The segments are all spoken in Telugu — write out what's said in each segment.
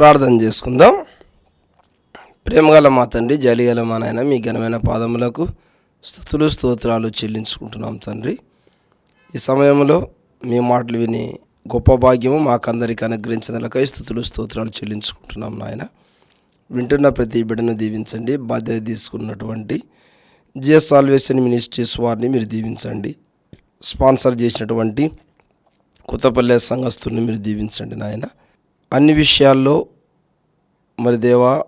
ప్రార్థన చేసుకుందాం. ప్రేమగల మా తండ్రి జలిగల మా నాయన మీ ఘనమైన పాదములకు స్థుతులు స్తోత్రాలు చెల్లించుకుంటున్నాం తండ్రి. ఈ సమయంలో మీ మాటలు విని గొప్ప భాగ్యము మాకందరికి అనుగ్రహించినకై స్థుతులు స్తోత్రాలు చెల్లించుకుంటున్నాం నాయన. వింటున్న ప్రతి బిడ్డను దీవించండి. బాధ్యత తీసుకున్నటువంటి జిఎస్ సాల్వేషన్ మినిస్ట్రీస్ వారిని మీరు దీవించండి. స్పాన్సర్ చేసినటువంటి కొత్తపల్లె సంఘస్థుల్ని మీరు దీవించండి నాయన. అన్ని విషయాల్లో మరి దేవా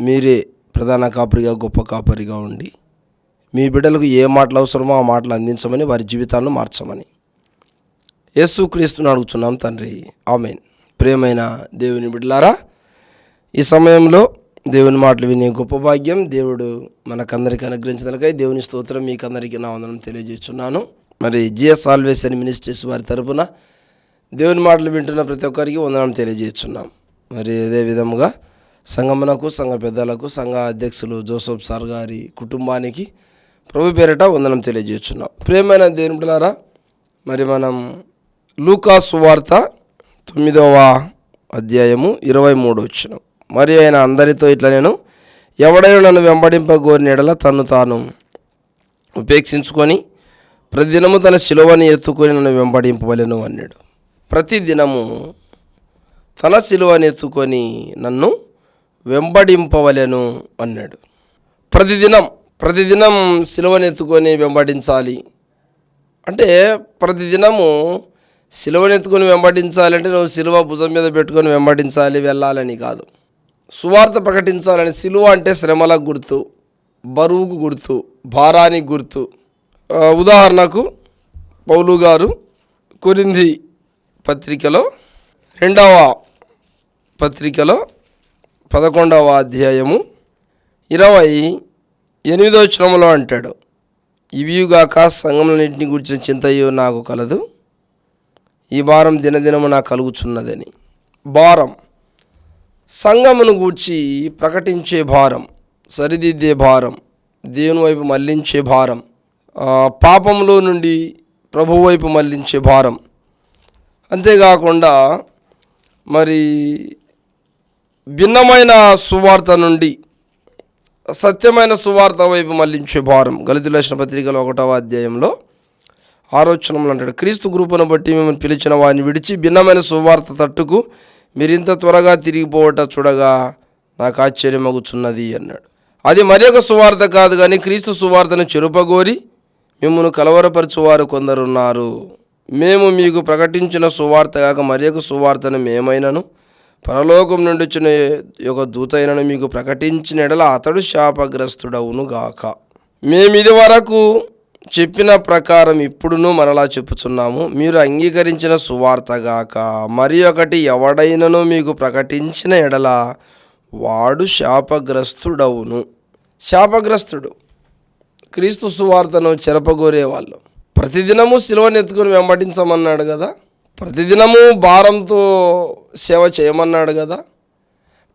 మీరే ప్రధాన కాపరిగా గొప్ప కాపరిగా ఉండి మీ బిడ్డలకు ఏ మాటలు అవసరమో ఆ మాటలు అందించమని వారి జీవితాలను మార్చమని. యేసు క్రీస్తుని అడుగుతున్నాం తండ్రి. ఆమెన్. ప్రేమైన దేవుని బిడ్డలారా ఈ సమయంలో దేవుని మాటలు వినే గొప్ప భాగ్యం దేవుడు మనకందరికీ అనుగ్రహించినకై దేవుని స్తోత్రం మీకు అందరికీ నా వందనం తెలియజేస్తున్నాను. మరి జిఎస్ ఆల్వేస్ అని మినిస్ట్రీస్ వారి తరపున దేవుని మాటలు వింటున్న ప్రతి ఒక్కరికి వందనం తెలియజేస్తున్నాం. మరి అదే విధముగా సంగమనకు సంఘ పెద్దలకు సంఘ అధ్యక్షులు జోసఫ్ సార్ గారి కుటుంబానికి ప్రభు పేరిట వందనం తెలియజేస్తున్నాం. ప్రేమైన దేవుని మరి మనం లూకా సువార్త తొమ్మిదవ అధ్యాయము ఇరవై మూడు వచ్చిన. మరి ఆయన అందరితో ఇట్లా నేను ఎవడైనా నన్ను వెంబడింపగోరిన ఎడల తను తాను ఉపేక్షించుకొని ప్రతిదినము తన శిలువని ఎత్తుకొని నన్ను వెంబడింపవలను అన్నాడు. ప్రతిదినము తన శిలువని ఎత్తుకొని నన్ను వెంబడింపవలెను అన్నాడు. ప్రతిదినం ప్రతిదినం శిలువని ఎత్తుకొని వెంబడించాలి. అంటే ప్రతిదినము సిలువను ఎత్తుకొని వెంబడించాలంటే నువ్వు సిలువ భుజం మీద పెట్టుకొని వెంబడించాలి వెళ్ళాలని కాదు. సువార్త ప్రకటించాలని సిలువ అంటే శ్రమలకు గుర్తు బరువుకు గుర్తు భారానికి గుర్తు. ఉదాహరణకు పౌలు గారు కొరింది పత్రికలో రెండవ పత్రికలో పదకొండవ అధ్యాయము ఇరవై ఎనిమిదవ శ్రమలో అంటాడు ఇవియుగాక సంఘములన్నింటిని గురించిన చింతయు నాకు కలదు. ఈ భారం దినదినము నాకు కలుగుచున్నదని. భారం సంఘమును గూర్చి ప్రకటించే భారం సరిదిద్దే భారం దేవుని వైపు మళ్ళించే భారం పాపంలో నుండి ప్రభు వైపు మళ్ళించే భారం అంతేకాకుండా మరి భిన్నమైన సువార్త నుండి సత్యమైన సువార్త వైపు మళ్ళించే భారం. గలితులేసిన పత్రికలో ఒకటవ అధ్యాయంలో ఆలోచనలు అంటాడు. క్రీస్తు గ్రూపును బట్టి మిమ్మల్ని పిలిచిన వారిని విడిచి భిన్నమైన సువార్త తట్టుకు మీరింత త్వరగా తిరిగిపోవట చూడగా నాకు ఆశ్చర్యమగుచున్నది అన్నాడు. అది మరొక సువార్త కాదు కానీ క్రీస్తు సువార్తను చెరుపగోరి మిమ్మల్ని కలవరపరచువారు కొందరున్నారు. మేము మీకు ప్రకటించిన సువార్త కాక మరి ఒక సువార్తను మేమైనను. పరలోకం నుండి వచ్చిన ఒక దూతైనను మీకు ప్రకటించిన ఎడల అతడు శాపగ్రస్తుడవునుగాక మేమిది వరకు చెప్పిన ప్రకారం ఇప్పుడును మరలా చెప్పుచున్నాము. మీరు అంగీకరించిన సువార్త గాక మరి ఒకటి ఎవడైనను మీకు ప్రకటించిన ఎడల వాడు శాపగ్రస్తుడవును. శాపగ్రస్తుడు. క్రీస్తు సువార్తను చెరపగోరేవాళ్ళు ప్రతిదినము సిలువను ఎత్తుకొని వెంబడించమన్నాడు కదా. ప్రతిదినము భారంతో సేవ చేయమన్నాడు కదా.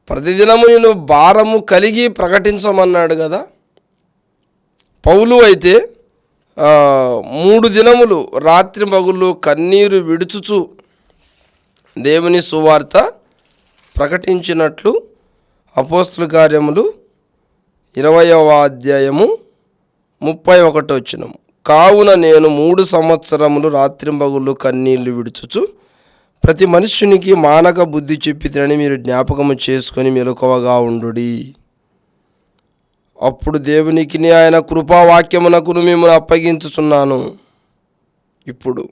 ప్రతిదినము నేను భారము కలిగి ప్రకటించమన్నాడు కదా. పౌలు అయితే మూడు దినములు రాత్రి మగులు కన్నీరు విడుచుచు దేవుని సువార్త ప్రకటించినట్లు అపోస్తుల కార్యములు ఇరవయవ అధ్యాయము ముప్పై ఒకటో వచ్చినము కావున నేను మూడు సంవత్సరములు రాత్రింబగుళ్ళు కన్నీళ్ళు విడుచుచు ప్రతి మనుష్యునికి మానక బుద్ధి చెప్పితేనని మీరు జ్ఞాపకము చేసుకొని మెలకువగా ఉండుడి. అప్పుడు దేవునికి ఆయన కృపావాక్యమునకును మిమ్మల్ని అప్పగించుచున్నాను. ఇప్పుడు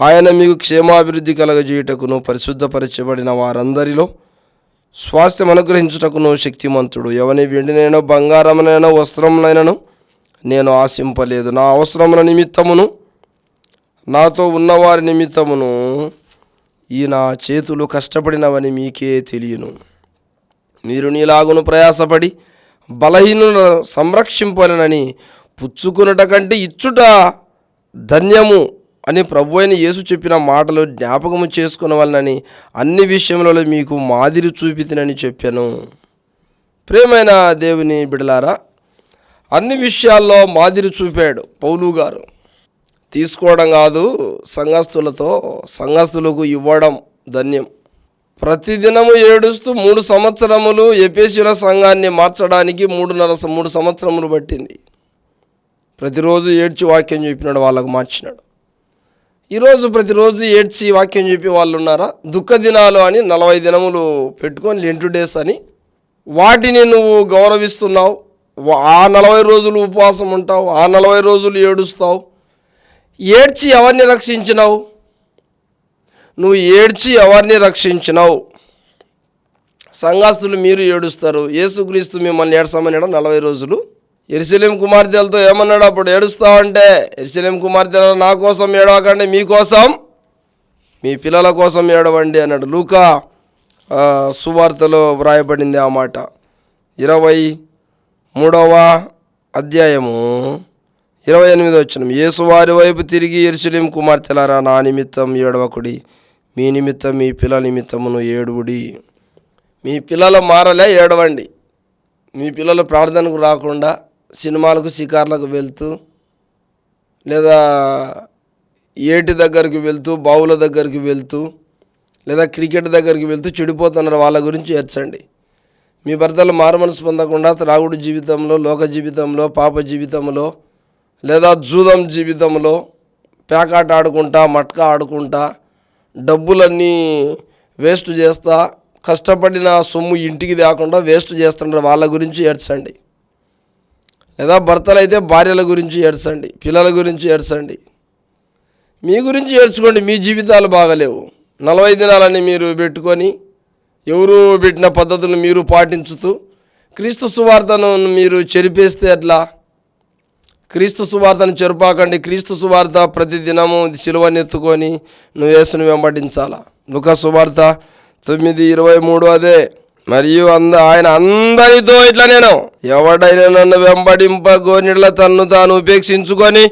ఆయన మీకు క్షేమాభివృద్ధి కలగజేయుటకును పరిశుద్ధపరచబడిన వారందరిలో స్వాస్థ్యం అనుగ్రహించుటకును శక్తిమంతుడు. ఎవని వెండినైనా బంగారమునైనా వస్త్రములైనను నేను ఆశింపలేదు. నా అవసరముల నిమిత్తమును నాతో ఉన్నవారి నిమిత్తమును ఈ నా చేతులు కష్టపడినవని మీకే తెలియను. మీరు నీలాగును ప్రయాసపడి బలహీనులను సంరక్షింపాలనని పుచ్చుకునుట కంటే ఇచ్చుట ధన్యము అని ప్రభు అయిన యేసు చెప్పిన మాటలు జ్ఞాపకము చేసుకున్న వలనని అన్ని విషయములలో మీకు మాదిరి చూపితినని చెప్పాను. ప్రేమైన దేవుని బిడలారా అన్ని విషయాల్లో మాదిరి చూపాడు పౌలు గారు. తీసుకోవడం కాదు సంఘస్థులతో సంఘస్థులకు ఇవ్వడం ధన్యం. ప్రతిదినము ఏడుస్తూ మూడు సంవత్సరములు ఎపేసుల సంఘాన్ని మార్చడానికి మూడున్నర మూడు సంవత్సరములు పట్టింది. ప్రతిరోజు ఏడ్చి వాక్యం చెప్పినాడు వాళ్ళకు మార్చినాడు. ఈరోజు ప్రతిరోజు ఏడ్చి వాక్యం చెప్పి వాళ్ళు ఉన్నారా? దుఃఖ దినాలు అని నలభై దినములు పెట్టుకొని లెంటు డేస్ అని. వాటిని నువ్వు గౌరవిస్తున్నావు. ఆ నలభై రోజులు ఉపవాసం ఉంటావు ఆ నలభై రోజులు ఏడుస్తావు. ఏడ్చి ఎవరిని రక్షించినావు? నువ్వు ఏడ్చి ఎవరిని రక్షించినావు? సంఘాస్తులు మీరు ఏడుస్తారు. యేసుక్రీస్తు మిమ్మల్ని ఏడ్చమన్నాడు? నలభై రోజులు. ఎరుసలేం కుమార్తెలతో ఏమన్నాడు? అప్పుడు ఏడుస్తావంటే ఎరిశలేం కుమార్తెల నా కోసం ఏడవకండి మీకోసం మీ పిల్లల కోసం ఏడవండి అన్నాడు. లూకా సువార్తలో వ్రాయబడింది ఆ మాట. ఇరవై మూడవ అధ్యాయము ఇరవై ఎనిమిది వచ్చిన యేసువారి వైపు తిరిగి ఎరుసలేం కుమార్తెలారా నా నిమిత్తం ఏడవకుడి. మీ నిమిత్తం మీ పిల్లల నిమిత్తమును ఏడువుడి. మీ పిల్లలు మారలే ఏడవండి. మీ పిల్లలు ప్రార్థనకు రాకుండా సినిమాలకు షికార్లకు వెళ్తూ లేదా ఏటి దగ్గరికి వెళ్తూ బావుల దగ్గరికి వెళ్తూ లేదా క్రికెట్ దగ్గరికి వెళ్తూ చెడిపోతున్నారు. వాళ్ళ గురించి ఏడ్చండి. మీ భర్తలు మారుమనసు పొందకుండా త్రాగుడు జీవితంలో లోక జీవితంలో పాప జీవితంలో లేదా జూదం జీవితంలో పేకాట ఆడుకుంటా మట్కా ఆడుకుంటా డబ్బులన్నీ వేస్ట్ చేస్తా కష్టపడిన సొమ్ము ఇంటికి తేకుండా వేస్ట్ చేస్తుంటారు వాళ్ళ గురించి ఏడ్చండి. లేదా భర్తలు అయితే భార్యల గురించి ఏడ్చండి పిల్లల గురించి ఏడ్చండి. మీ గురించి ఏడ్చుకోండి మీ జీవితాలు బాగలేవు. నలభై దినాలని మీరు పెట్టుకొని ఎవరు పెట్టిన పద్ధతులు మీరు పాటించుతూ క్రీస్తు సువార్తను మీరు చెరిపేస్తే అట్లా క్రీస్తు సువార్తను చెరుపాకండి. క్రీస్తు సువార్త ప్రతి దినము సిలువనెత్తుకొని నువ్వు యేసును వెంబడించాలా? లుక సువార్త తొమ్మిది ఇరవై మూడు అదే. మరియు అంద ఆయన అందరితో ఇట్లా నేను ఎవడైనా నన్ను వెంబడింపగోనిట్ల తన్ను తాను ఉపేక్షించుకొని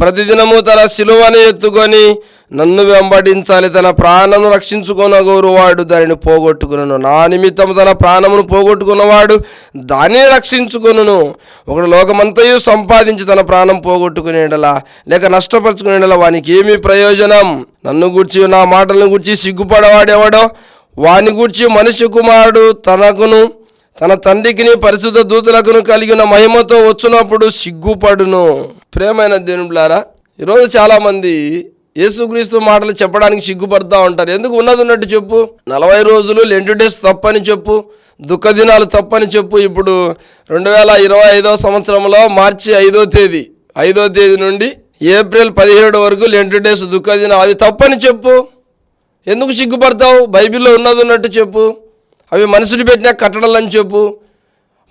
ప్రతిదినము తన శిలువని ఎత్తుకొని నన్ను వెంబడించాలి తన ప్రాణమును రక్షించుకొనగోరువాడు దానిని పోగొట్టుకును నా నిమిత్తం తన ప్రాణమును పోగొట్టుకున్నవాడు దాన్ని రక్షించుకొనును. ఒకడు లోకమంతయు సంపాదించి తన ప్రాణం పోగొట్టుకునేడలా లేక నష్టపరుచుకునేడలా వానికి ఏమి ప్రయోజనం? నన్ను గుర్చి నా మాటలను గుర్చి సిగ్గుపడవాడెవడో? వాని గూర్చి మనిషి కుమారుడు తనకును తన తండ్రికిని పరిశుద్ధ దూతలకును కలిగిన మహిమతో వచ్చినప్పుడు సిగ్గుపడును. ప్రేమైన దేవులారా ఈరోజు చాలామంది యేసుక్రీస్తు మాటలు చెప్పడానికి సిగ్గుపడుతూ ఉంటారు. ఎందుకు ఉన్నది ఉన్నట్టు చెప్పు? నలభై రోజులు లెంటు డేస్ తప్పని చెప్పు దుఃఖ దినాలు తప్పని చెప్పు. ఇప్పుడు రెండు వేల ఇరవై ఐదో సంవత్సరంలో మార్చి ఐదో తేదీ ఐదో తేదీ నుండి ఏప్రిల్ పదిహేడు వరకు లెంటు డేస్ దుఃఖ దినాలు అవి తప్పని చెప్పు. ఎందుకు సిగ్గుపడతావు? బైబిల్లో ఉన్నది ఉన్నట్టు చెప్పు. అవి మనుషులు పెట్టిన కట్టడలు అని చెప్పు.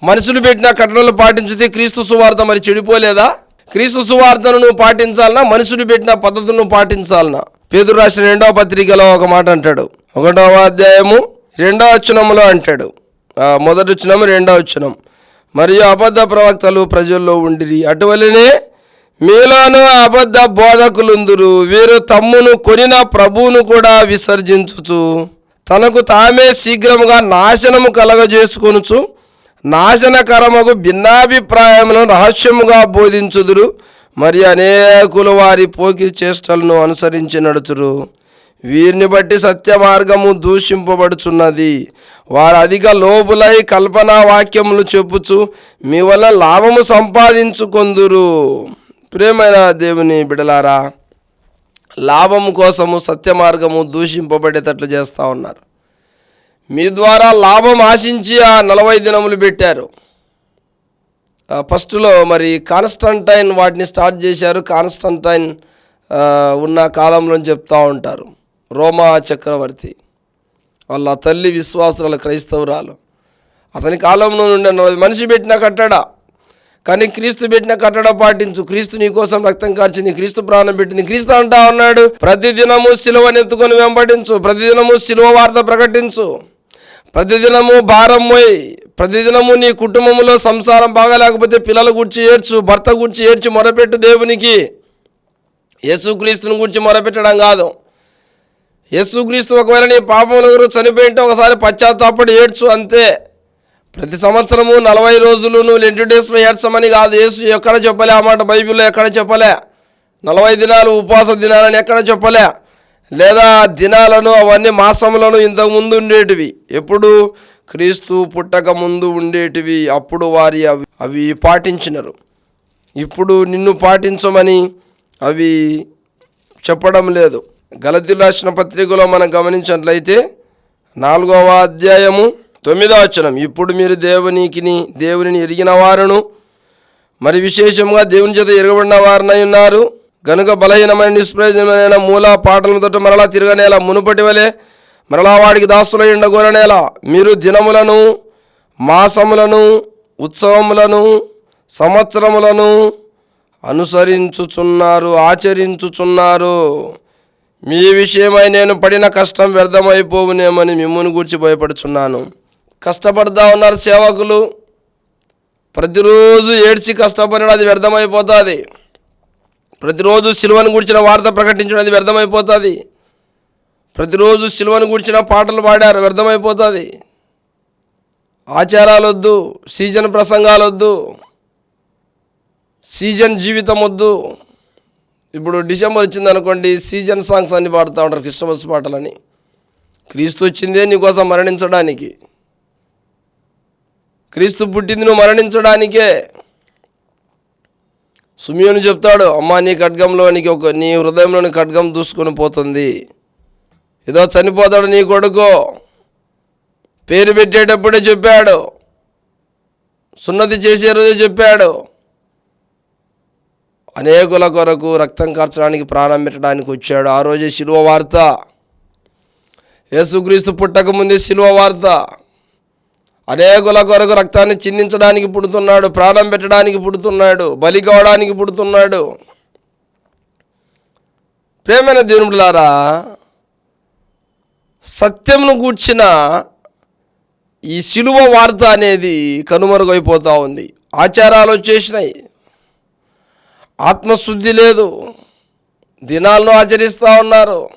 మనుషులు పెట్టిన కట్టడలు పాటించితే క్రీస్తు సువార్త మరి చెడిపోలేదా? క్రీస్తు సువార్తను నువ్వు పాటించాలనా? మనుషులు పెట్టిన పద్ధతులను పాటించాలన్నా పాటించాలనా? పేదరు రాసిన రెండవ పత్రికలో ఒక మాట అంటాడు. ఒకటవ అధ్యాయము రెండవ వచనములో అంటాడు. మొదటి వచనము రెండవ వచనం. మరియు అబద్ధ ప్రవక్తలు ప్రజల్లో ఉండిరి. అటువలనే మీలోను అబద్ధ బోధకులుందురు. వీరు తమ్మును కొనిన ప్రభువును కూడా విసర్జించుచు. తనకు తామే శీఘ్రముగా నాశనము కలగజేసుకొనుచు నాశనకరముకు భిన్నాభిప్రాయములను రహస్యముగా బోధించుదురు. మరి అనేకులు వారి పోకిరి చేష్టలను అనుసరించి నడుచురు. వీరిని బట్టి సత్య మార్గము దూషింపబడుచున్నది. వారు అధిక లోపులై కల్పనా వాక్యములు చెప్పుచు మీ వల్ల లాభము సంపాదించుకొందురు. ప్రేమైన దేవుని బిడలారా లాభం కోసము సత్యమార్గము దూషింపబడేటట్లు చేస్తూ ఉన్నారు. మీ ద్వారా లాభం ఆశించి ఆ నలభై దినములు పెట్టారు. ఫస్ట్లో మరి కాన్స్టంటైన్ వాటిని స్టార్ట్ చేశారు. కాన్స్టంటైన్ ఉన్న కాలంలో చెప్తూ ఉంటారు. రోమా చక్రవర్తి వాళ్ళ తల్లి విశ్వాసురాలు క్రైస్తవురాలు. అతని కాలంలో నుండి నలభై మనిషి పెట్టిన కట్టడ. కానీ క్రీస్తు పెట్టిన కట్టడ పాటించు. క్రీస్తు నీ కోసం రక్తం కార్చింది క్రీస్తు ప్రాణం పెట్టింది. క్రీస్తు అంటా ఉన్నాడు ప్రతిదినము సిలువనెత్తుకొని వెంబడించు ప్రతిదినము సిలువ వార్త ప్రకటించు. ప్రతిదినము భారం మోయి ప్రతిదినము నీ కుటుంబంలో సంసారం బాగాలేకపోతే పిల్లల గురించి ఏడ్చు భర్త గురించి ఏడ్చి మొరపెట్టు దేవునికి. యేసుక్రీస్తుని గురించి మొరపెట్టడం కాదు. యేసుక్రీస్తు ఒకవేళ నీ పాపముల గురించి చనిపోయింటే ఒకసారి పశ్చాత్తాపడి ఏడ్చు అంతే. ప్రతి సంవత్సరము నలభై రోజులు నువ్వు లెంటు డేస్లో ఏడ్చమని కాదు. యేసు ఎక్కడ చెప్పలే ఆ మాట బైబిల్లో ఎక్కడ చెప్పలే? నలభై దినాలు ఉపవాస దినాలని ఎక్కడ చెప్పలే? లేదా దినాలను అవన్నీ మాసములను ఇంతకుముందు ఉండేటివి. ఎప్పుడు? క్రీస్తు పుట్టక ముందు ఉండేటివి. అప్పుడు వారి అవి అవి పాటించినారు. ఇప్పుడు నిన్ను పాటించమని అవి చెప్పడం లేదు. గలతి రాసిన పత్రికలో మనం గమనించినట్లయితే నాలుగవ అధ్యాయము తొమ్మిదో వచనం ఇప్పుడు మీరు దేవునికిని దేవునిని ఎరిగిన వారును. మరి విశేషంగా దేవుని చేత ఎరగబడిన వారినై ఉన్నారు. గనుక బలహీనమైన నిష్ప్రయోజనమైన మూల పాటలతో మరలా తిరగనేలా మునుపటి వలె మరలా వాడికి దాసులై ఉండగోరనేలా మీరు దినములను మాసములను ఉత్సవములను సంవత్సరములను అనుసరించుచున్నారు ఆచరించుచున్నారు. మీ విషయమై నేను పడిన కష్టం వ్యర్థమైపోవునేమని మిమ్మును గూర్చి భయపడుచున్నాను. కష్టపడతా ఉన్నారు సేవకులు. ప్రతిరోజు ఏడ్చి కష్టపడిన అది వ్యర్థమైపోతుంది. ప్రతిరోజు సిలువను గురించిన వార్త ప్రకటించడం అది వ్యర్థమైపోతుంది. ప్రతిరోజు సిలువను గురించిన పాటలు పాడారు వ్యర్థమైపోతుంది. ఆచారాలు వద్దు సీజన్ ప్రసంగాలు వద్దు సీజన్ జీవితం వద్దు ఇప్పుడు డిసెంబర్ వచ్చింది అనుకోండి సీజన్ సాంగ్స్ అన్ని పాడుతూ ఉంటారు క్రిస్టమస్ పాటలని. క్రీస్తు వచ్చిందే నీకోసం మరణించడానికి. క్రీస్తు పుట్టింది నువ్వు మరణించడానికే. సుమియోను చెప్తాడు అమ్మా నీ ఖడ్గంలోనికి ఒక నీ హృదయంలోని ఖడ్గం దూసుకొని పోతుంది. ఏదో చనిపోతాడు నీ కొడుకు. పేరు పెట్టేటప్పుడే చెప్పాడు. సున్నతి చేసే రోజే చెప్పాడు. అనేకుల కొరకు రక్తం కార్చడానికి ప్రాణం పెట్టడానికి వచ్చాడు. ఆ రోజే శిలువ వార్త. యేసుక్రీస్తు పుట్టకముందే శిలువ వార్త. అనేకుల కొరకు రక్తాన్ని చిందించడానికి పుడుతున్నాడు ప్రాణం పెట్టడానికి పుడుతున్నాడు బలి కావడానికి పుడుతున్నాడు. ప్రేమైన దేవుడులారా సత్యంను కూర్చిన ఈ శిలువ వార్త అనేది కనుమరుగైపోతూ ఉంది. ఆచారాలు వచ్చేసినాయి. ఆత్మశుద్ధి లేదు. దినాలను ఆచరిస్తూ ఉన్నారు.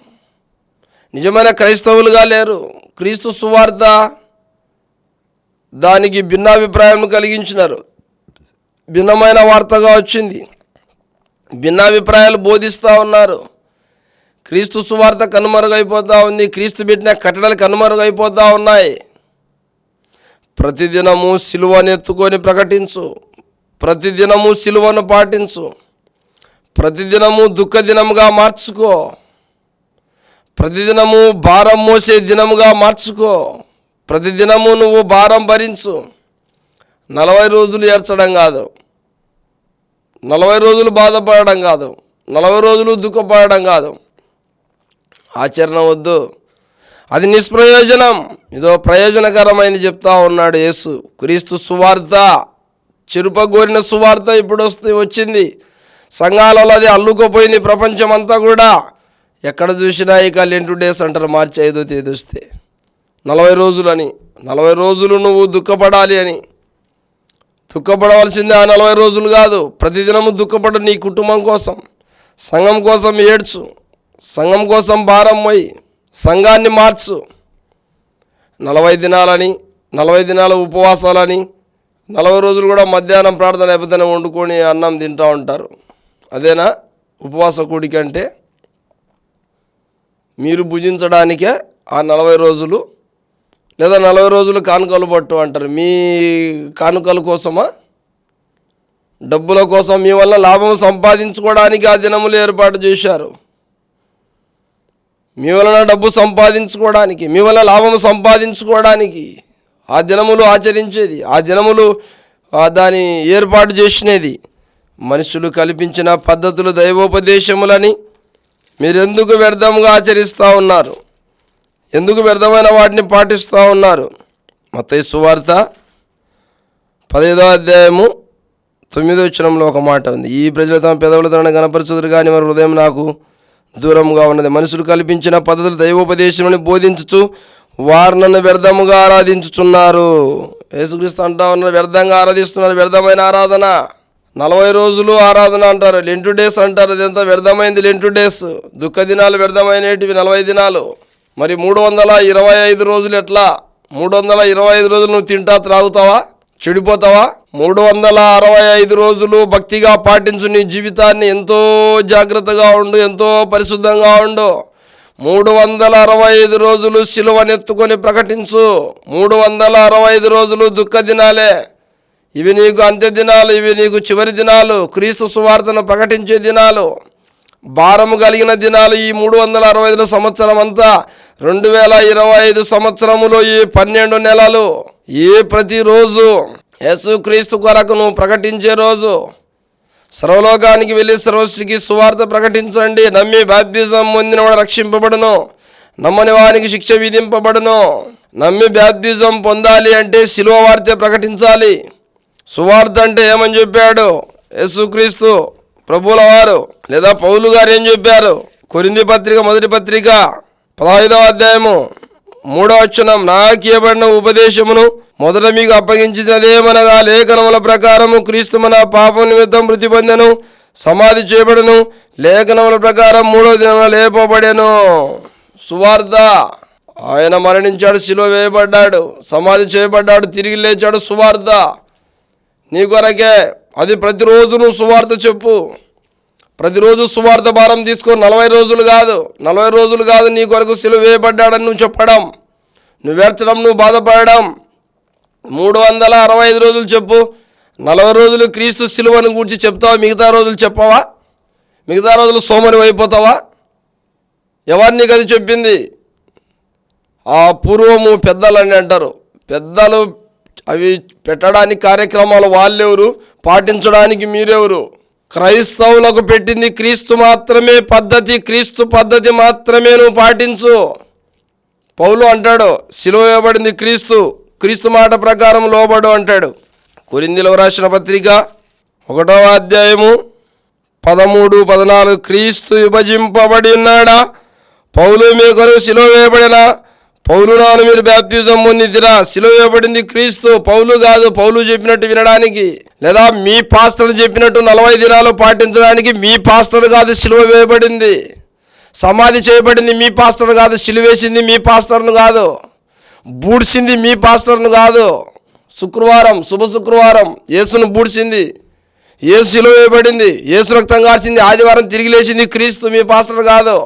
నిజమైన క్రైస్తవులుగా లేరు. క్రీస్తు సువార్త దానికి భిన్నాభిప్రాయం కలిగించినారు. భిన్నమైన వార్తగా వచ్చింది. భిన్నాభిప్రాయాలు బోధిస్తూ ఉన్నారు. క్రీస్తు సువార్త కనుమరుగైపోతూ ఉంది. క్రీస్తు పెట్టిన కట్టడలు కనుమరుగైపోతూ ఉన్నాయి. ప్రతిదినము సిలువను ఎత్తుకొని ప్రకటించు. ప్రతిదినము సిలువను పాటించు. ప్రతిదినము దుఃఖ దినముగా మార్చుకో. ప్రతిదినము భారం మోసే దినముగా మార్చుకో. ప్రతిదినము నువ్వు భారం భరించు. నలభై రోజులు ఏడ్చడం కాదు. నలభై రోజులు బాధపడడం కాదు. నలభై రోజులు దుఃఖపడడం కాదు. ఆచరణ వద్దు. అది నిష్ప్రయోజనం. ఇదో ప్రయోజనకరమైనది చెప్తా ఉన్నాడు యేసు. క్రీస్తు సువార్త చెరుపగోరిన సువార్త ఇప్పుడు వస్తే వచ్చింది. సంఘాలలో అది అల్లుకుపోయింది ప్రపంచం అంతా కూడా. ఎక్కడ చూసినా ఇక లెంటు డేస్ అంటారు మార్చి ఐదో తేదీ వస్తే. నలభై రోజులని నలభై రోజులు నువ్వు దుఃఖపడాలి అని. దుఃఖపడవలసిందే ఆ నలభై రోజులు కాదు ప్రతిదినము దుఃఖపడు నీ కుటుంబం కోసం. సంఘం కోసం ఏడ్చు సంఘం కోసం భారం పోయి సంఘాన్ని మార్చు. నలభై దినాలని నలభై దినాల ఉపవాసాలని నలభై రోజులు కూడా మధ్యాహ్నం ప్రార్థన అయిపోతేనే వండుకొని అన్నం తింటూ ఉంటారు. అదేనా? ఉపవాస కూడికంటే మీరు భుజించడానికే ఆ నలభై రోజులు లేదా నలభై రోజులు కానుకలు పట్టు అంటారు. మీ కానుకల కోసమా? డబ్బుల కోసం మీ వల్ల లాభం సంపాదించుకోవడానికి ఆ దినములు ఏర్పాటు చేశారు. మీ వలన డబ్బు సంపాదించుకోవడానికి మీ వల్ల లాభం సంపాదించుకోవడానికి ఆ దినములు ఆచరించేది ఆ దినములు దాని ఏర్పాటు చేసినది. మనుషులు కల్పించిన పద్ధతులు దైవోపదేశములని మీరెందుకు వ్యర్థంగా ఆచరిస్తూ ఉన్నారు? ఎందుకు వ్యర్థమైన వాటిని పాటిస్తూ ఉన్నారు? మత్తయి సువార్త పదహైదో అధ్యాయము తొమ్మిదో వచనంలో ఒక మాట ఉంది. ఈ ప్రజలు తమ పెదవులతోనే గణపరచుదురు కానీ వారి హృదయం నాకు దూరంగా ఉన్నది. మనుషులు కల్పించిన పద్ధతులు దైవోపదేశముని బోధించుచు వారు నన్ను వ్యర్థముగా ఆరాధించుచున్నారు. యేసుక్రీస్తు అంటా ఉన్నారు వ్యర్థంగా ఆరాధిస్తున్నారు వ్యర్థమైన ఆరాధన. నలభై రోజులు ఆరాధన అంటారు. లెంటు డేస్ అంటారు. ఇదంతా వ్యర్థమైంది లెంటు డేస్. దుఃఖ దినాలు వ్యర్థమైనటివి నలభై దినాలు. మరి మూడు వందల ఇరవై ఐదు రోజులు ఎట్లా? మూడు వందల ఇరవై ఐదు రోజులు నువ్వు తింటా త్రాగుతావా? చెడిపోతావా? మూడు వందల అరవై ఐదు రోజులు భక్తిగా పాటించు నీ జీవితాన్ని ఎంతో జాగ్రత్తగా ఉండు ఎంతో పరిశుద్ధంగా ఉండు. మూడు వందల అరవై ఐదు రోజులు సిలువనెత్తుకొని ప్రకటించు. మూడు వందల అరవై ఐదు రోజులు దుఃఖ దినాలే. ఇవి నీకు అంత్య దినాలు ఇవి నీకు చివరి దినాలు. క్రీస్తు సువార్తను ప్రకటించే దినాలు. భారము కలిగిన దినాలు ఈ మూడు వందల అరవై ఐదు సంవత్సరం అంతా రెండు వేల ఇరవై ఐదు సంవత్సరములో ఈ పన్నెండు నెలలు. ఏ ప్రతిరోజు యేసుక్రీస్తు కొరకును కొరకు నువ్వు ప్రకటించే రోజు. సర్వలోకానికి వెళ్ళి సర్వసృష్టికి సువార్త ప్రకటించండి. నమ్మి బాప్తిజం పొందినవాడు రక్షింపబడును. నమ్మని వానికి శిక్ష విధింపబడును. నమ్మి బాప్తిజం పొందాలి అంటే శిలువ వార్త ప్రకటించాలి. సువార్త అంటే ఏమని చెప్పాడు? యేసుక్రీస్తు ప్రభువుల వారు లేదా పౌలు గారు ఏం చెప్పారు? కొరింది పత్రిక మొదటి పత్రిక పదహైదవ అధ్యాయము మూడవ వచనం. నాకు ఇవ్వబడిన ఉపదేశమును మొదట మీకు అప్పగించినదేమనగా లేఖనముల ప్రకారము క్రీస్తు మన పాపం నిమిత్తం మృతి పొందెను సమాధి చేయబడను. లేఖనముల ప్రకారం మూడవ దిన లేపబడెను. సువార్త. ఆయన మరణించాడు శిలువ వేయబడ్డాడు సమాధి చేయబడ్డాడు తిరిగి లేచాడు సువార్త. నీ కొరకే అది ప్రతిరోజు నువ్వు సువార్త చెప్పు. ప్రతిరోజు సువార్త భారం తీసుకో. నలభై రోజులు కాదు. నలభై రోజులు కాదు నీ కొరకు సిలువ వేయబడ్డాడని నువ్వు చెప్పడం. నువ్వు ఏడ్చడం నువ్వు బాధపడడం. మూడు వందల అరవై ఐదు రోజులు చెప్పు. నలభై రోజులు క్రీస్తు సిలువను గురించి చెప్తావా? మిగతా రోజులు చెప్పవా? మిగతా రోజులు సోమరి అయిపోతావా? ఎవరిని అది చెప్పింది? ఆ పూర్వము పెద్దలని అంటారు. పెద్దలు అవి పెట్టడానికి కార్యక్రమాలు వాళ్ళెవరు? పాటించడానికి మీరెవరు? క్రైస్తవులకు పెట్టింది క్రీస్తు మాత్రమే పద్ధతి క్రీస్తు పద్ధతి మాత్రమే నువ్వు పాటించు. పౌలు అంటాడు సిలువ వేయబడింది క్రీస్తు క్రీస్తు మాట ప్రకారం లోబడు అంటాడు. కొరిందిలో రాసిన పత్రిక ఒకటవ అధ్యాయము పదమూడు పద్నాలుగు క్రీస్తు విభజింపబడి ఉన్నాడా? పౌలు మీ కొరకు సిలువ వేయబడిన? పౌలు నాను మీరు బ్యాప్తిజం పొందిదిరా సిలువ వేయబడింది క్రీస్తు. పౌలు కాదు పౌలు చెప్పినట్టు వినడానికి. లేదా మీ పాస్టర్ చెప్పినట్టు నలభై దినాలు పాటించడానికి మీ పాస్టర్ కాదు సిలువ వేయబడింది. సమాధి చేయబడింది మీ పాస్టర్ కాదు సిలువేసింది మీ పాస్టర్ను కాదు. బూడ్చింది మీ పాస్టర్ను కాదు. శుక్రవారం శుభ శుక్రవారం యేసును బూడ్చింది యేసు సిలువ వేయబడింది. యేసు రక్తం కార్చింది. ఆదివారం తిరిగి లేచింది క్రీస్తు మీ పాస్టర్ కాదు.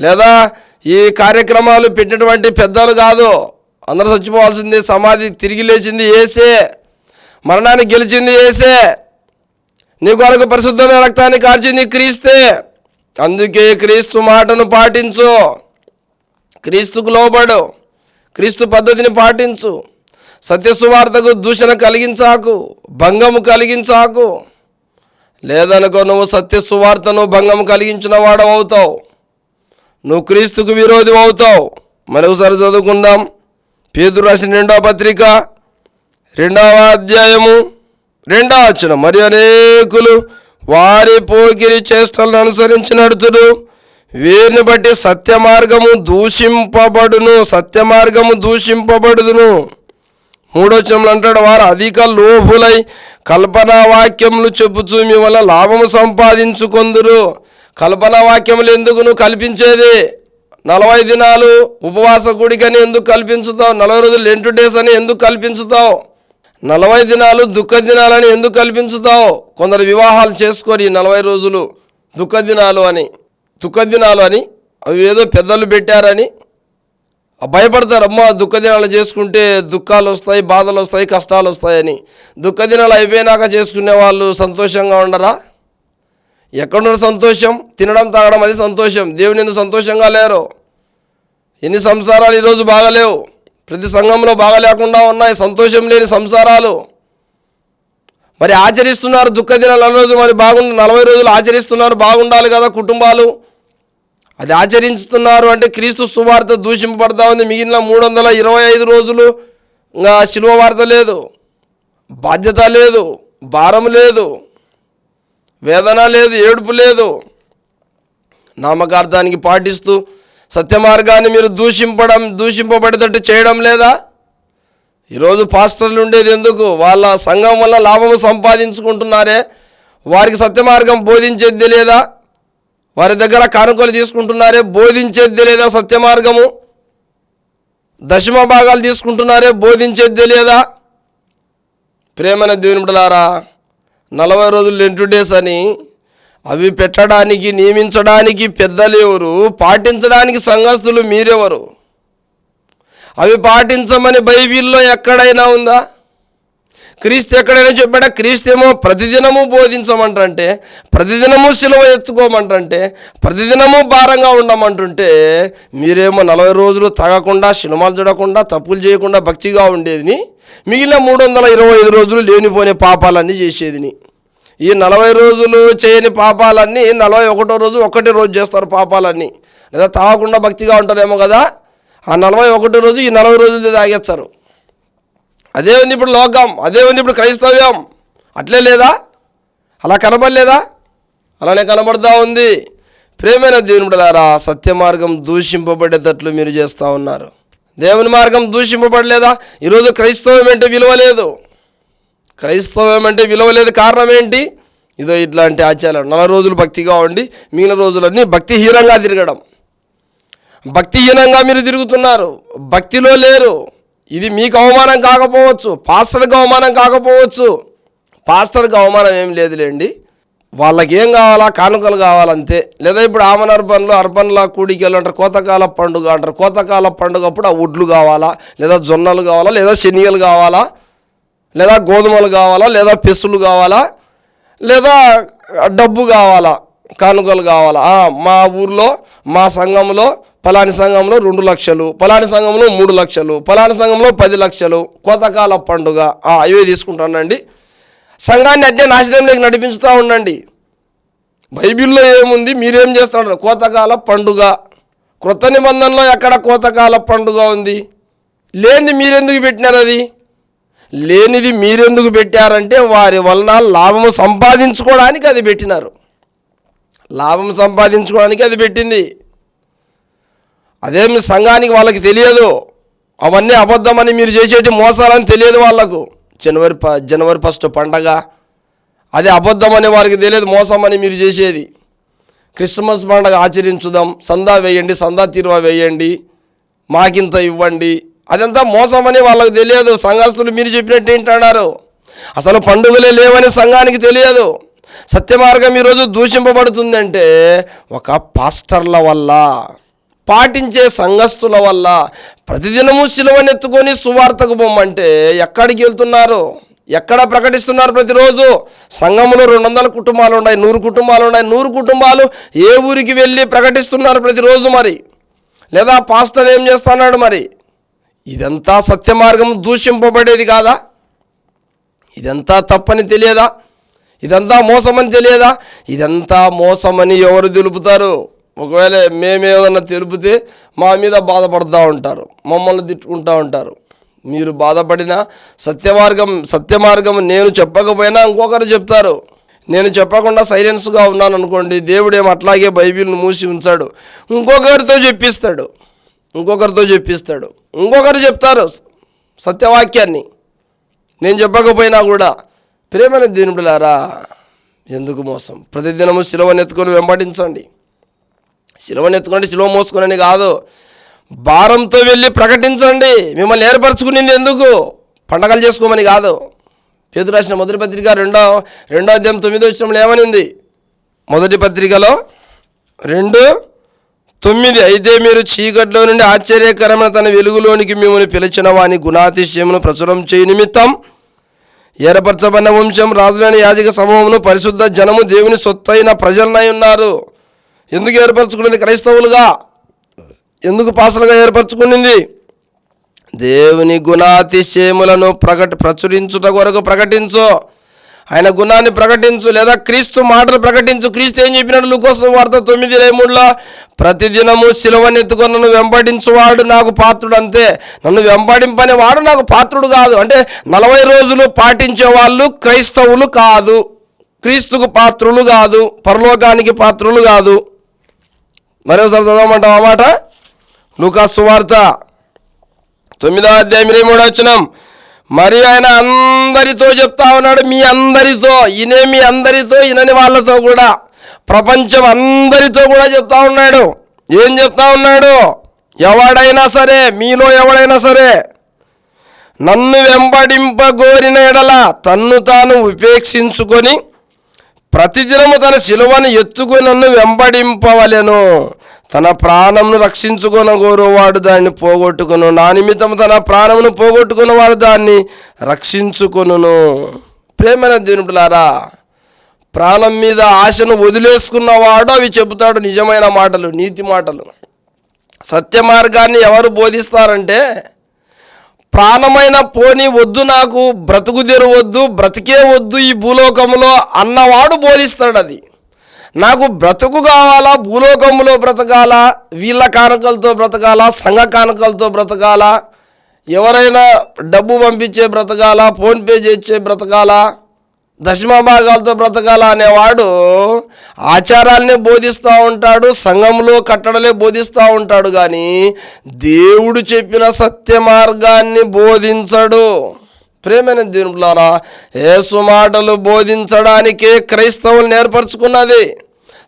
లేదా ఈ కార్యక్రమాలు పెట్టినటువంటి పెద్దలు కాదు. అందరూ చచ్చిపోవాల్సింది సమాధి తిరిగి లేచింది ఏసే. మరణాన్ని గెలిచింది ఏసే. నీ కొరకు పరిశుద్ధమైన రక్తాన్ని కార్చింది క్రీస్తే. అందుకే క్రీస్తు మాటను పాటించు. క్రీస్తుకు లోబడు. క్రీస్తు పద్ధతిని పాటించు. సత్యసువార్తకు దూషణ కలిగించాకు భంగము కలిగించాకు. లేదనుకో నువ్వు సత్య సువార్తను భంగం కలిగించిన వాడవవుతావు నువ్వు క్రీస్తుకు విరోధం అవుతావు. మరొకసారి చదువుకుందాం. పేదరు రాసిన రెండవ పత్రిక రెండవ అధ్యాయము రెండవ వచ్చిన మరి అనేకులు వారి పోకిరి చేష్టలను అనుసరించి నడుతుడు వీరిని బట్టి సత్య మార్గము దూషింపబడును సత్య మార్గము దూషింపబడుదును మూడోచనములు అంటాడు వారు అధిక లోభులై కల్పనా వాక్యములు చెప్పుచూ మీ వల్ల లాభము సంపాదించుకొందురు. కల్పనా వాక్యములు ఎందుకు నువ్వు కల్పించేది? నలభై దినాలు ఉపవాస గుడికని ఎందుకు కల్పించుతావు? నలభై రోజులు ఎంటు డేస్ అని ఎందుకు కల్పించుతావు? నలభై దినాలు దుఃఖ దినాలని ఎందుకు కల్పించుతావు? కొందరు వివాహాలు చేసుకొని నలభై రోజులు దుఃఖ దినాలు అని. దుఃఖ దినాలు అని. అవి ఏదో పెద్దలు పెట్టారని. భయపడతారు అమ్మ దుఃఖ దినాలు చేసుకుంటే దుఃఖాలు వస్తాయి బాధలు వస్తాయి కష్టాలు వస్తాయని. దుఃఖ దినాలు అయిపోయినాక చేసుకునే వాళ్ళు సంతోషంగా ఉండరా? ఎక్కడున్న సంతోషం? తినడం తాగడం అది సంతోషం. దేవుని ఎందుకు సంతోషంగా లేరు? ఎన్ని సంసారాలు ఈరోజు బాగలేవు? ప్రతి సంఘంలో బాగలేకుండా ఉన్నాయి. సంతోషం లేని సంసారాలు. మరి ఆచరిస్తున్నారు దుఃఖ దినాలు. రోజు మరి బాగుండు నలభై రోజులు ఆచరిస్తున్నారు బాగుండాలి కదా కుటుంబాలు. అది ఆచరిస్తున్నారు అంటే క్రీస్తు సువార్త దూషింపబడతా ఉంది. మిగిలిన మూడు వందల ఇరవై ఐదు రోజులు ఇంకా శిలువ వార్త లేదు. బాధ్యత లేదు. భారం లేదు. వేదన లేదు ఏడుపు లేదు. నామకార్థానికి పాటిస్తూ సత్య మార్గాన్ని మీరు దూషింపడం దూషింపబడేటట్టు చేయడం లేదా? ఈరోజు పాస్టర్లు ఉండేది ఎందుకు? వాళ్ళ సంఘం వల్ల లాభము సంపాదించుకుంటున్నారే? వారికి సత్య మార్గం బోధించేది తెలియదా వారి దగ్గర కానుకలు తీసుకుంటున్నారే? బోధించేది తెలియదా సత్య మార్గము దశమ భాగాలు తీసుకుంటున్నారే? బోధించేది తెలియదా ప్రేమనే దేవుని బిడ్డలారా నలభై రోజులు లెంటు డేస్ అని. అవి పెట్టడానికి నియమించడానికి పెద్దలు ఎవరు? పాటించడానికి సంఘస్థులు మీరెవరు? అవి పాటించమని బైబిల్లో ఎక్కడైనా ఉందా? క్రీస్తు ఎక్కడైనా చెప్పాడా? క్రీస్తేమో ప్రతిదినము బోధించమంటే ప్రతిదినము సిలువ ఎత్తుకోమంటే ప్రతిదినము భారంగా ఉండమంటుంటే మీరేమో నలభై రోజులు తాగకుండా సినిమాలు చూడకుండా తప్పులు చేయకుండా భక్తిగా ఉండేదిని మిగిలిన మూడు వందల ఇరవై ఐదు రోజులు లేనిపోని పాపాలన్నీ చేసేదిని. ఈ నలభై రోజులు చేయని పాపాలన్నీ నలభై ఒకటో రోజు ఒకటి రోజు చేస్తారు పాపాలన్నీ. లేదా తాగకుండా భక్తిగా ఉంటారేమో కదా? ఆ నలభై ఒకటో రోజు ఈ నలభై రోజులు తాగేస్తారు. అదే ఉంది ఇప్పుడు లోకం అదే ఉంది ఇప్పుడు క్రైస్తవ్యం. అట్లే లేదా? అలా కనబడలేదా? అలానే కనబడతా ఉంది. ప్రేమైన దేవుని బిడ్డలారా సత్య మార్గం దూషింపబడేటట్లు మీరు చేస్తూ ఉన్నారు. దేవుని మార్గం దూషింపబడలేదా? ఈరోజు క్రైస్తవం అంటే విలువ లేదు క్రైస్తవం అంటే విలువ లేదు కారణం ఏంటి? ఇదో ఇట్లాంటి ఆచారాలు. నలభై రోజులు భక్తిగా ఉండి మిగిలిన రోజులన్నీ భక్తిహీనంగా తిరగడం. భక్తిహీనంగా మీరు తిరుగుతున్నారు. భక్తిలో లేరు. ఇది మీకు అవమానం కాకపోవచ్చు పాస్టర్కి అవమానం కాకపోవచ్చు. పాస్టర్కి అవమానం ఏం లేదులేండి. వాళ్ళకి ఏం కావాలా కానుకలు కావాలంతే. లేదా ఇప్పుడు ఆమన్ అర్బన్లో అర్బన్లా కూడికెళ్ళు అంటారు కోతకాల పండుగ అంటారు. కోతకాల పండుగ అప్పుడు ఆ వడ్లు కావాలా లేదా జొన్నలు కావాలా లేదా శనియలు కావాలా లేదా గోధుమలు కావాలా లేదా పెసులు కావాలా లేదా డబ్బు కావాలా కానుకలు కావాలా. మా ఊర్లో మా సంఘంలో పలాని సంఘంలో రెండు లక్షలు పలాని సంఘంలో మూడు లక్షలు పలాని సంఘంలో పది లక్షలు కోతకాల పండుగ. అవే తీసుకుంటానండి. సంఘాన్ని అట్టే నాశనంలోకి నడిపించుతూ ఉండండి. బైబిల్లో ఏముంది? మీరేం చేస్తున్నారు కోతకాల పండుగ. క్రొత్త నిబంధనలో ఎక్కడ కోతకాల పండుగ ఉంది? లేనిది మీరెందుకు పెట్టినారు అది? లేనిది మీరెందుకు పెట్టారంటే వారి వలన లాభము సంపాదించుకోవడానికి అది పెట్టినారు. లాభం సంపాదించుకోవడానికి అది పెట్టింది. అదేమి సంఘానికి వాళ్ళకి తెలియదు. అవన్నీ అబద్ధమని మీరు చేసేటి మోసాలని తెలియదు వాళ్ళకు. జనవరి ప జనవరి ఫస్ట్ పండగ. అది అబద్ధమని వారికి తెలియదు మోసమని మీరు చేసేది. క్రిస్మస్ పండగ ఆచరించుదాం సందా వేయండి సందా తీరువ వేయండి మాకింత ఇవ్వండి. అదంతా మోసమని వాళ్ళకి తెలియదు. సంఘస్థులు మీరు చెప్పినట్టు ఏంటన్నారు? అసలు పండుగలే లేవని సంఘానికి తెలియదు. సత్యమార్గం ఈరోజు దూషింపబడుతుందంటే ఒక పాస్టర్ల వల్ల. పాటించే సంఘస్థుల వల్ల ప్రతిదినము సిలువనెత్తుకొని సువార్తకు బొమ్మంటే ఎక్కడికి వెళ్తున్నారు? ఎక్కడ ప్రకటిస్తున్నారు ప్రతిరోజు? సంఘంలో రెండు వందల కుటుంబాలు ఉన్నాయి నూరు కుటుంబాలు ఉన్నాయి నూరు కుటుంబాలు ఏ ఊరికి వెళ్ళి ప్రకటిస్తున్నారు ప్రతిరోజు మరి? లేదా పాస్టర్ ఏం చేస్తున్నాడు మరి? ఇదంతా సత్య మార్గం దూషింపబడేది కాదా? ఇదంతా తప్పని తెలియదా? ఇదంతా మోసమని తెలియదా? ఇదంతా మోసమని ఎవరు తెలుపుతారు? ఒకవేళ మేమేదన్నా తెలిపితే మా మీద బాధపడుతూ ఉంటారు మమ్మల్ని తిట్టుకుంటూ ఉంటారు. మీరు బాధపడిన సత్యమార్గం సత్యమార్గం నేను చెప్పకపోయినా ఇంకొకరు చెప్తారు. నేను చెప్పకుండా సైలెన్స్గా ఉన్నాను అనుకోండి దేవుడేం అట్లాగే బైబిల్ని మూసి ఉంచాడు. ఇంకొకరితో చెప్పిస్తాడు. ఇంకొకరితో చెప్పిస్తాడు. ఇంకొకరు చెప్తారు సత్యవాక్యాన్ని. నేను చెప్పకపోయినా కూడా ప్రేమైన దీనుడులారా ఎందుకు మోసం? ప్రతిదినము సిలువనెత్తుకొని వెంబడించండి. సిలువనెత్తుకుంటే శిలువ మోసుకునని కాదు. భారంతో వెళ్ళి ప్రకటించండి. మిమ్మల్ని ఏర్పరచుకునింది ఎందుకు? పండగలు చేసుకోమని కాదు. పేరు రాసిన మొదటి పత్రిక రెండో రెండో అధ్యాయం తొమ్మిదో వచ్చినప్పుడు ఏమనింది? మొదటి పత్రికలో రెండు తొమ్మిది. అయితే మీరు చీకట్లో నుండి ఆశ్చర్యకరమైన తన వెలుగులోనికి మిమ్మల్ని పిలిచిన వాని గుణాతిశయమును ప్రచురం చేయ నిమిత్తం ఏర్పరచబడిన వంశం రాజులైన యాజక సమూహమును పరిశుద్ధ జనము దేవుని సొత్తైన ప్రజలనై ఉన్నారు. ఎందుకు ఏర్పరచుకున్నది క్రైస్తవులుగా? ఎందుకు పాసలుగా ఏర్పరచుకునింది? దేవుని గుణాతిశయములను ప్రకట ప్రచురించుట కొరకు ప్రకటించు. ఆయన గుణాన్ని ప్రకటించు లేదా క్రీస్తు మాటలు ప్రకటించు. క్రీస్తు ఏం చెప్పినట్టు లూకోసం వార్త తొమ్మిది ఇరవై ప్రతిదినము సిలువనెత్తుకొని నన్ను వెంబడించువాడు నాకు పాత్రుడు అంతే. నన్ను వెంబడింపనే వాడు నాకు పాత్రుడు కాదు. అంటే నలభై రోజులు పాటించే వాళ్ళు క్రైస్తవులు కాదు. క్రీస్తుకు పాత్రులు కాదు. పరలోకానికి పాత్రులు కాదు. మరోసారి చదవమంటాం ఆ మాట? లూకాసు వార్త తొమ్మిదో అధ్యాయం ఇరవై మూడు వచ్చినాం మరి ఆయన అందరితో చెప్తా ఉన్నాడు మీ అందరితో ఈయనే మీ అందరితో ఈయనని వాళ్ళతో కూడా. ప్రపంచం అందరితో కూడా చెప్తా ఉన్నాడు. ఏం చెప్తా ఉన్నాడు? ఎవడైనా సరే మీలో ఎవడైనా సరే నన్ను వెంబడింపగోరిన ఎడల తన్ను తాను ఉపేక్షించుకొని ప్రతిదినము తన శిలువను ఎత్తుకుని నన్ను వెంబడింపవలెను. తన ప్రాణమును రక్షించుకొనగోరువాడు దాన్ని పోగొట్టుకును. నా నిమిత్తం తన ప్రాణమును పోగొట్టుకున్నవాడు దాన్ని రక్షించుకును ప్రేమైన దేవుడులారా ప్రాణం మీద ఆశను వదిలేసుకున్నవాడు అవి చెబుతాడు నిజమైన మాటలు నీతి మాటలు. సత్య మార్గాన్ని ఎవరు బోధిస్తారంటే ప్రాణమైన పోని వద్దు నాకు బ్రతుకు తెరవద్దు బ్రతికే వద్దు ఈ భూలోకంలో అన్నవాడు బోధిస్తాడు అది నాకు బ్రతుకు కావాలా భూలోకంలో బ్రతకాలా వీళ్ళ కానుకలతో బ్రతకాలా సంఘ కానుకలతో బ్రతకాలా ఎవరైనా డబ్బు పంపించే బ్రతకాలా ఫోన్పే చేసే బ్రతకాలా దశమ భాగాలతో బ్రతకాల అనేవాడు ఆచారాలనే బోధిస్తూ ఉంటాడు సంఘంలో కట్టడలే బోధిస్తూ ఉంటాడు కానీ దేవుడు చెప్పిన సత్య మార్గాన్ని బోధించడు. ప్రేమైన దేవులారా ఏసు మాటలు బోధించడానికే క్రైస్తవులు నేర్పరచుకున్నది.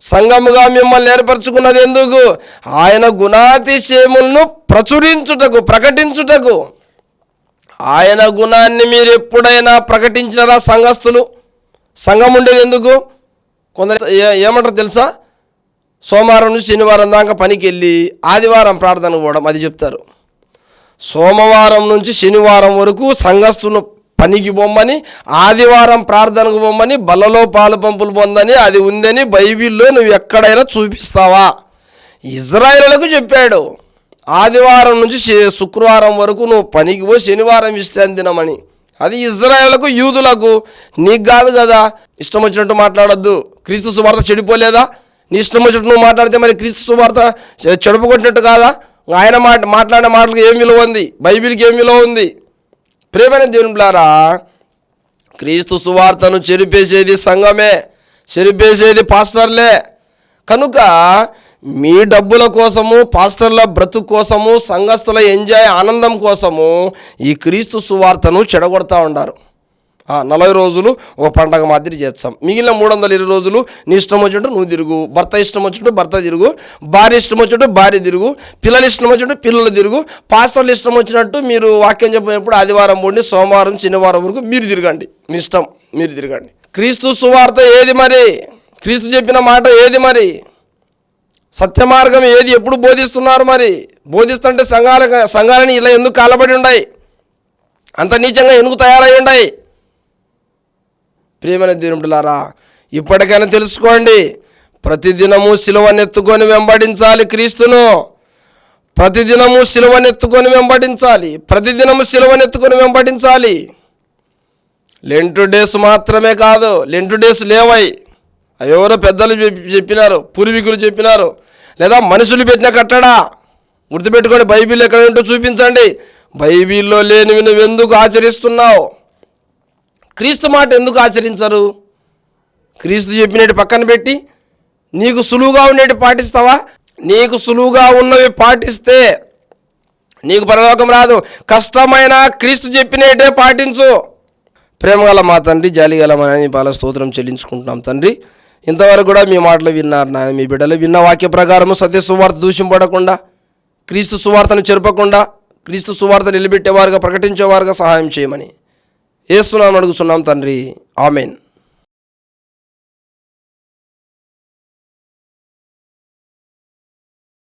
సంఘముగా మిమ్మల్ని ఏర్పరచుకున్నది ఎందుకు? ఆయన గుణాతిశయములను ప్రచురించుటకు ప్రకటించుటకు. ఆయన గుణాన్ని మీరు ఎప్పుడైనా ప్రకటించినారా సంఘస్థులు? సంఘం ఉండేది ఎందుకు? కొందరు ఏమంటారు తెలుసా? సోమవారం నుంచి శనివారం దాకా పనికి వెళ్ళి ఆదివారం ప్రార్థనకు పోవడం అది చెప్తారు. సోమవారం నుంచి శనివారం వరకు సంఘస్తును పనికి బొమ్మని ఆదివారం ప్రార్థనకు బొమ్మని బలలో పాలు పంపులు పొందని అది ఉందని బైబిల్లో నువ్వు ఎక్కడైనా చూపిస్తావా? ఇజ్రాయిలకు చెప్పాడు. ఆదివారం నుంచి శుక్రవారం వరకు నువ్వు పనికి పోయి శనివారం విశ్రాంతి తినమని అది ఇజ్రాయేళ్ళకు యూదులకు నీకు కాదు కదా. ఇష్టం వచ్చినట్టు మాట్లాడొద్దు. క్రీస్తు సువార్త చెడిపోలేదా? నీ ఇష్టం వచ్చినట్టు నువ్వు మాట్లాడితే మరి క్రీస్తు సువార్త చె- చెడుపుకొట్టినట్టు కాదా? ఆయన మాట మాట్లాడిన మాటలకు ఏం విలువ ఉంది? బైబిల్కి ఏం విలువ ఉంది? ప్రేమైన దేవునిలారా క్రీస్తు సువార్తను చెరిపేసేది సంఘమే చెరిపేసేది పాస్టర్లే. కనుక మీ డబ్బుల కోసము పాస్టర్ల బ్రతుకు కోసము సంఘస్థుల ఎంజాయ్ ఆనందం కోసము ఈ క్రీస్తు సువార్తను చెడగొడతా ఉండారు. నలభై రోజులు ఒక పండగ మాదిరి చేస్తాం. మిగిలిన మూడు వందల ఇరవై రోజులు నీ ఇష్టం వచ్చినట్టు నువ్వు తిరుగు. భర్త ఇష్టం వచ్చినట్టు భర్త తిరుగు. భార్య ఇష్టం వచ్చినట్టు భార్య తిరుగు. పిల్లలు ఇష్టం వచ్చినట్టు పిల్లలు తిరుగు. పాస్టర్లు ఇష్టం వచ్చినట్టు మీరు వాక్యం చెప్పినప్పుడు ఆదివారం పోండి సోమవారం శనివారం వరకు మీరు తిరగండి. మీ ఇష్టం మీరు తిరగండి. క్రీస్తు సువార్త ఏది మరి? క్రీస్తు చెప్పిన మాట ఏది మరి? సత్యమార్గం ఏది ఎప్పుడు బోధిస్తున్నారు మరి? బోధిస్తుంటే సంఘాల సంఘాలని ఇలా ఎందుకు కాలబడి ఉన్నాయి అంత నీచంగా ఎందుకు తయారై ఉన్నాయి ప్రియమైన దేవుడులారా ఇప్పటికైనా తెలుసుకోండి ప్రతిదినము సిలువనెత్తుకొని వెంబడించాలి క్రీస్తును. ప్రతిదినము సిలువనెత్తుకొని వెంబడించాలి. ప్రతిదినము సిలువనెత్తుకొని వెంబడించాలి. లెంటు డేస్ మాత్రమే కాదు లెంటు డేస్ లేవై. ఎవరో పెద్దలు చెప్పి- చెప్పినారు పూర్వీకులు చెప్పినారు. లేదా మనుషులు పెట్టిన కట్టడా? గుర్తుపెట్టుకొని బైబిల్ ఎక్కడ ఉంటో చూపించండి. బైబిల్లో లేనివి నువ్వు ఎందుకు ఆచరిస్తున్నావు? క్రీస్తు మాట ఎందుకు ఆచరించరు? క్రీస్తు చెప్పినట్టు పక్కన పెట్టి నీకు సులువుగా ఉండేటి పాటిస్తావా? నీకు సులువుగా ఉన్నవి పాటిస్తే నీకు పరలోకం రాదు. కష్టమైన క్రీస్తు చెప్పినట్టే పాటించు. ప్రేమగల మా తండ్రి జాలిగల మా పాల స్తోత్రం చెల్లించుకుంటున్నాం తండ్రి. ఇంతవరకు కూడా మీ మాటలు విన్నారు నాయన మీ బిడ్డలు విన్న వాక్య ప్రకారము సత్య సువార్త దూషింపడకుండా క్రీస్తు సువార్తను చెరపకుండా క్రీస్తు సువార్త నిలబెట్టేవారుగా ప్రకటించేవారుగా సహాయం చేయమని. ఏస్తున్నాం అడుగుతున్నాం తండ్రి. ఆమెన్.